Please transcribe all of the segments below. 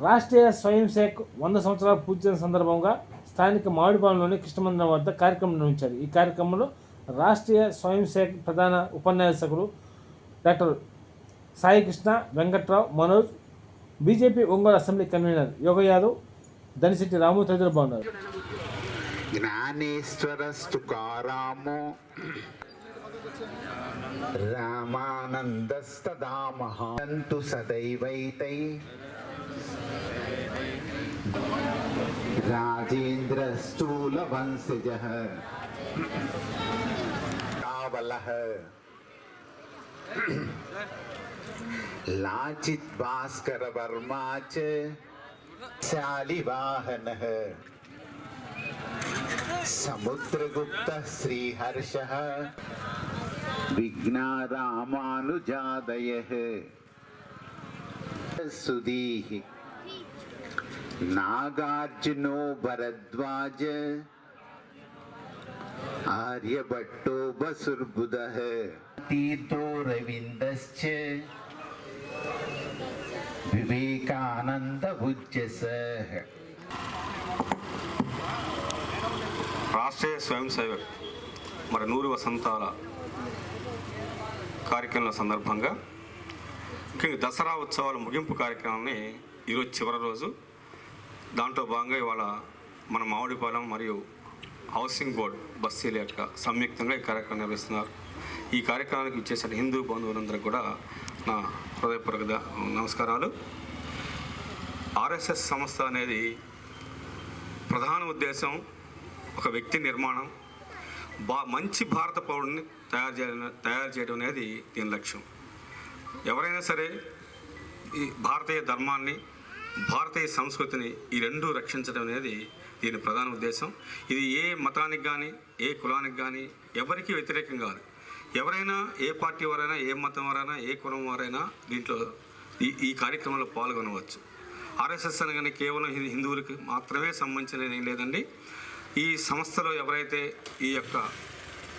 Rashtriya Swayam sake వంద సంవత్సరాల పూజన సందర్భంగా స్థానిక మామిడిపాలెంలోని కృష్ణమందిరం వద్ద కార్యక్రమం నిర్వహించారు. ఈ కార్యక్రమంలో రాష్ట్రీయ స్వయం సేక్ ప్రధాన ఉపన్యాసకులు doctor Sai Krishna Venkatrao Manoj BJP Ongole assembly convener Yoga Yadav Danishetti Ramu తదితరులు బాగున్నారు జ్ఞానేశ్వర సదైవైతై. राजेन्द्रस्थूलवंशजः रावलः लाचित् भास्करवर्मा च शालिवाहनः। समुद्रगुप्तः श्रीहर्षः। विघ्नारामानुजादयः। सुधीः। నాగార్జునో భరద్వాజ ఆర్యభట్టో వసుర్బుద తీర్థో రవీందశ్చ వివేకానంద ఉజ్జస రాష్ట్రీయ స్వయం సేవక్ మరి నూరు వసంతాల కార్యక్రమాల సందర్భంగా ముఖ్యంగా దసరా ఉత్సవాల ముగింపు కార్యక్రమాన్ని ఈరోజు చివరి రోజు దాంట్లో భాగంగా ఇవాళ మన మామిడిపాలెం మరియు హౌసింగ్ బోర్డ్ బస్సీల యొక్క సంయుక్తంగా ఈ కార్యక్రమం నిర్వహిస్తున్నారు. ఈ కార్యక్రమానికి ఇచ్చేసిన హిందూ బంధువులందరికీ కూడా నా హృదయపూర్వక నమస్కారాలు. ఆర్ఎస్ఎస్ సంస్థ అనేది ప్రధాన ఉద్దేశం ఒక వ్యక్తి నిర్మాణం. బా మంచి భారత పౌరుడిని తయారు చేయడం తయారు చేయడం అనేది దీని లక్ష్యం. ఎవరైనా సరే ఈ భారతీయ ధర్మాన్ని భారతీయ సంస్కృతిని ఈ రెండు రక్షించడం అనేది దీని ప్రధాన ఉద్దేశం. ఇది ఏ మతానికి కానీ ఏ కులానికి కానీ ఎవరికీ వ్యతిరేకం కాదు. ఎవరైనా ఏ పార్టీ వారైనా ఏ మతం వారైనా ఏ కులం వారైనా దీంట్లో ఈ ఈ కార్యక్రమంలో పాల్గొనవచ్చు. ఆర్ఎస్ఎస్ అనగానే కేవలం హిందువులకి మాత్రమే సంబంధించిన ఏం లేదండి. ఈ సంస్థలో ఎవరైతే ఈ యొక్క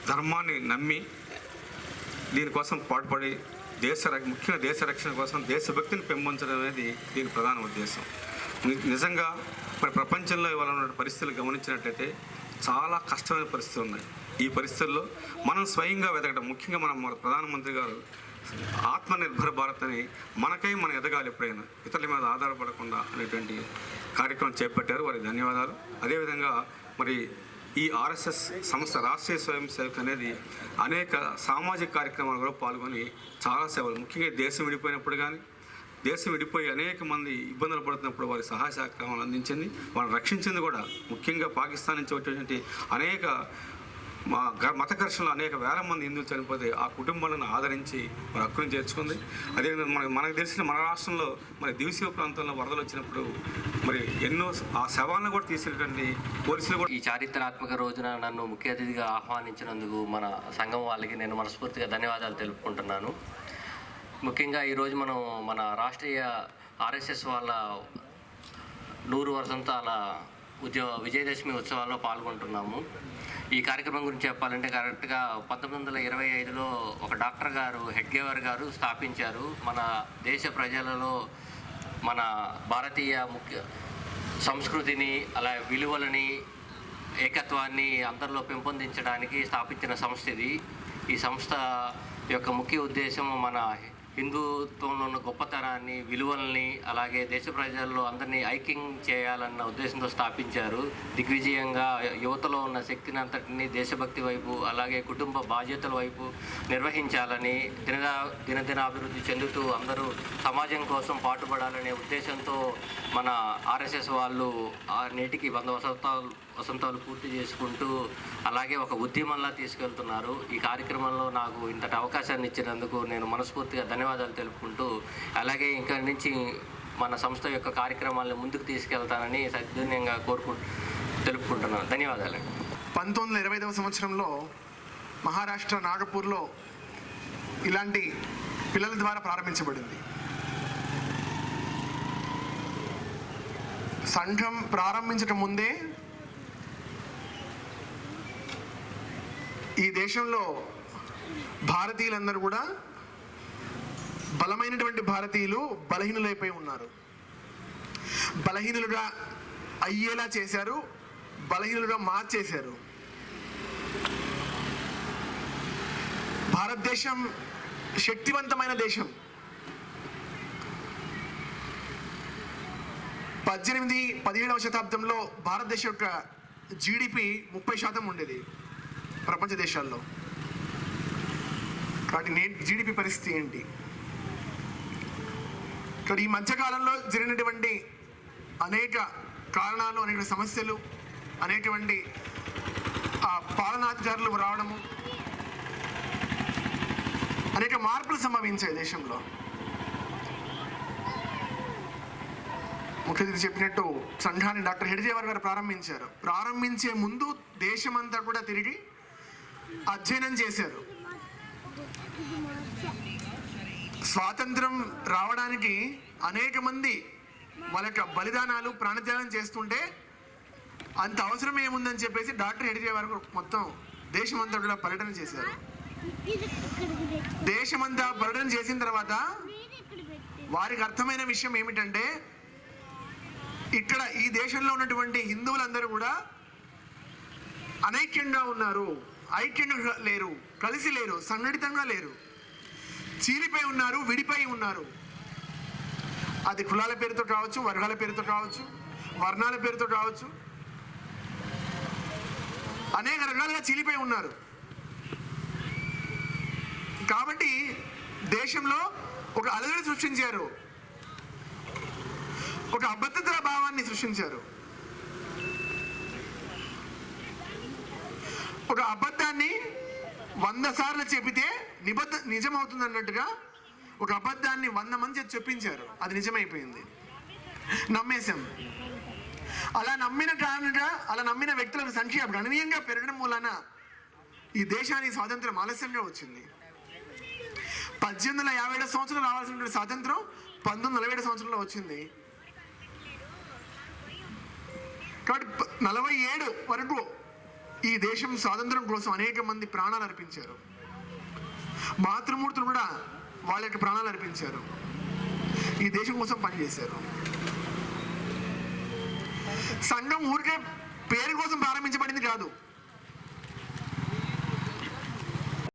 ధర్మాన్ని నమ్మి దీనికోసం పాటుపడి దేశ ముఖ్యంగా దేశ రక్షణ కోసం దేశభక్తిని పెంపొంచడం అనేది దీని ప్రధాన ఉద్దేశం. నిజంగా మరి ప్రపంచంలో ఇవాళ ఉన్న పరిస్థితులు గమనించినట్లయితే చాలా కష్టమైన పరిస్థితులు ఉన్నాయి. ఈ పరిస్థితుల్లో మనం స్వయంగా వెతకడం ముఖ్యంగా మనం మన ప్రధానమంత్రి గారు ఆత్మనిర్భర భారత్ అని మనకై మనం ఎదగాలి ఎప్పుడైనా ఇతరుల మీద ఆధారపడకుండా అనేటువంటి కార్యక్రమం చేపట్టారు. వారికి ధన్యవాదాలు. అదేవిధంగా మరి ఈ ఆర్ఎస్ఎస్ సంస్థ రాష్ట్రీయ స్వయం సేవక్ అనేది అనేక సామాజిక కార్యక్రమాలు కూడా పాల్గొని చాలా సేవలు ముఖ్యంగా దేశం విడిపోయినప్పుడు కానీ దేశం విడిపోయి అనేక మంది ఇబ్బందులు పడుతున్నప్పుడు వారి సహాయ సహకారాలు అందించింది వాళ్ళని రక్షించింది కూడా. ముఖ్యంగా పాకిస్తాన్ నుంచి వచ్చేటువంటి అనేక మా గ- మత ఘర్షణలో అనేక వేల మంది హిందువులు చనిపోతే ఆ కుటుంబాలను ఆదరించి మన హక్కును చేర్చుకుంది. అదేవిధంగా మనకు మనకు తెలిసిన మన రాష్ట్రంలో మరి దివిసీమ ప్రాంతంలో వరదలు వచ్చినప్పుడు మరి ఎన్నో ఆ శవాలను కూడా తీసినటువంటి పోలీసులు కూడా ఈ చారిత్రాత్మక రోజున నన్ను ముఖ్య అతిథిగా ఆహ్వానించినందుకు మన సంఘం వాళ్ళకి నేను మనస్ఫూర్తిగా ధన్యవాదాలు తెలుపుకుంటున్నాను. ముఖ్యంగా ఈరోజు మనం మన రాష్ట్రీయ ఆర్ఎస్ఎస్ వాళ్ళ నూరు వసంతాల ఉద్యో విజయదశమి ఉత్సవాల్లో పాల్గొంటున్నాము. ఈ కార్యక్రమం గురించి చెప్పాలంటే కరెక్ట్గా పంతొమ్మిది వందల ఇరవై ఐదులో ఒక డాక్టర్ గారు హెడ్గేవర్ గారు స్థాపించారు. మన దేశ ప్రజలలో మన భారతీయ ముఖ్య సంస్కృతిని అలా విలువలని ఏకత్వాన్ని అందరిలో పెంపొందించడానికి స్థాపించిన సంస్థ ఇది. ఈ సంస్థ యొక్క ముఖ్య ఉద్దేశం మన హిందుత్వంలో ఉన్న గొప్పతనాన్ని విలువల్ని అలాగే దేశ ప్రజల్లో అందరినీ ఐక్యం చేయాలన్న ఉద్దేశంతో స్థాపించారు. దిగ్విజయంగా యువతలో ఉన్న శక్తిని అంతటిని దేశభక్తి వైపు అలాగే కుటుంబ బాధ్యతల వైపు నిర్వహించాలని దినదా దినదిన అభివృద్ధి చెందుతూ అందరూ సమాజం కోసం పాటుపడాలనే ఉద్దేశంతో మన ఆర్ఎస్ఎస్ వాళ్ళు ఆ నేటికి వంద వసంతాలు వసంతాలు పూర్తి చేసుకుంటూ అలాగే ఒక ఉద్యమంలా తీసుకెళ్తున్నారు. ఈ కార్యక్రమంలో నాకు ఇంతటి అవకాశాన్ని ఇచ్చినందుకు నేను మనస్ఫూర్తిగా ధన్యవాదాలు తెలుపుకుంటూ అలాగే ఇంకా నుంచి మన సంస్థ యొక్క కార్యక్రమాలను ముందుకు తీసుకెళ్తానని సద్వినయంగా కోరుకు తెలుపుకుంటున్నాను. ధన్యవాదాలు పంతొమ్మిది వందల ఇరవై ఐదవ సంవత్సరంలో మహారాష్ట్ర నాగపూర్లో ఇలాంటి పిల్లల ద్వారా ప్రారంభించబడింది. సంఘం ప్రారంభించటం ముందే ఈ దేశంలో భారతీయులందరూ కూడా బలమైనటువంటి భారతీయులు బలహీనులైపోయి ఉన్నారు. బలహీనులుగా అయ్యేలా చేశారు బలహీనులుగా మార్చేశారు. భారతదేశం శక్తివంతమైన దేశం. పద్దెనిమిది పదిహేడవ శతాబ్దంలో భారతదేశం యొక్క జీడిపి ముప్పై శాతం ఉండేది ప్రపంచ దేశాల్లో. కాబట్టి నేటి జీడిపి పరిస్థితి ఏంటి? ఇక్కడ ఈ మధ్యకాలంలో జరిగినటువంటి అనేక కారణాలు అనేక సమస్యలు అనేటువంటి ఆ, పాలనాధికారులు రావడము అనేక మార్పులు సంభవించాయి దేశంలో. ముఖ్యమంత్రి చెప్పినట్టు సంఘాన్ని డాక్టర్ హెడ్జేవర్ గారు ప్రారంభించారు. ప్రారంభించే ముందు దేశమంతా కూడా తిరిగి అధ్యయనం చేశారు. స్వాతంత్రం రావడానికి అనేక మంది వాళ్ళ యొక్క బలిదానాలు ప్రాణత్యాగం చేస్తుంటే అంత అవసరం ఏముందని చెప్పేసి డాక్టర్ ఎడిగే వరకు మొత్తం దేశమంతా కూడా పర్యటన చేశారు. దేశమంతా పర్యటన చేసిన తర్వాత వారికి అర్థమైన విషయం ఏమిటంటే ఇక్కడ ఈ దేశంలో ఉన్నటువంటి హిందువులందరూ కూడా అనైక్యంగా ఉన్నారు ఐక్యంగా లేరు కలిసి లేరు సంఘటితంగా లేరు. చీలిపోయి ఉన్నారు విడిపోయి ఉన్నారు. అది కులాల పేరుతో కావచ్చు వర్గాల పేరుతో కావచ్చు వర్ణాల పేరుతో కావచ్చు. అనేక రకాలుగా చీలిపోయి ఉన్నారు. కాబట్టి దేశంలో ఒక అలజడి సృష్టించారు. ఒక అభద్రతా భావాన్ని సృష్టించారు. ఒక అబద్ధాన్ని వంద సార్లు చెబితే నిబద్ధ నిజమవుతుంది అన్నట్టుగా ఒక అబద్ధాన్ని వంద మంది చెప్పించారు. అది నిజమైపోయింది. నమ్మేశాం. అలా నమ్మిన కారణంగా అలా నమ్మిన వ్యక్తుల సంఖ్య గణనీయంగా పెరగడం మూలన ఈ దేశానికి స్వాతంత్రం ఆలస్యంగా వచ్చింది. పద్దెనిమిది వందల యాభై ఏడు సంవత్సరం రావాల్సినటువంటి స్వాతంత్రం పంతొమ్మిది వందల నలభై ఏడు సంవత్సరంలో వచ్చింది. కాబట్టి నలభై ఏడు వరకు ఈ దేశం స్వాతంత్రం కోసం అనేక మంది ప్రాణాలు అర్పించారు. మాతృమూర్తులు కూడా వాళ్ళ యొక్క ప్రాణాలు అర్పించారు. ఈ దేశం కోసం పనిచేశారు. సంఘం ఊరికే పేరు కోసం ప్రారంభించబడింది కాదు.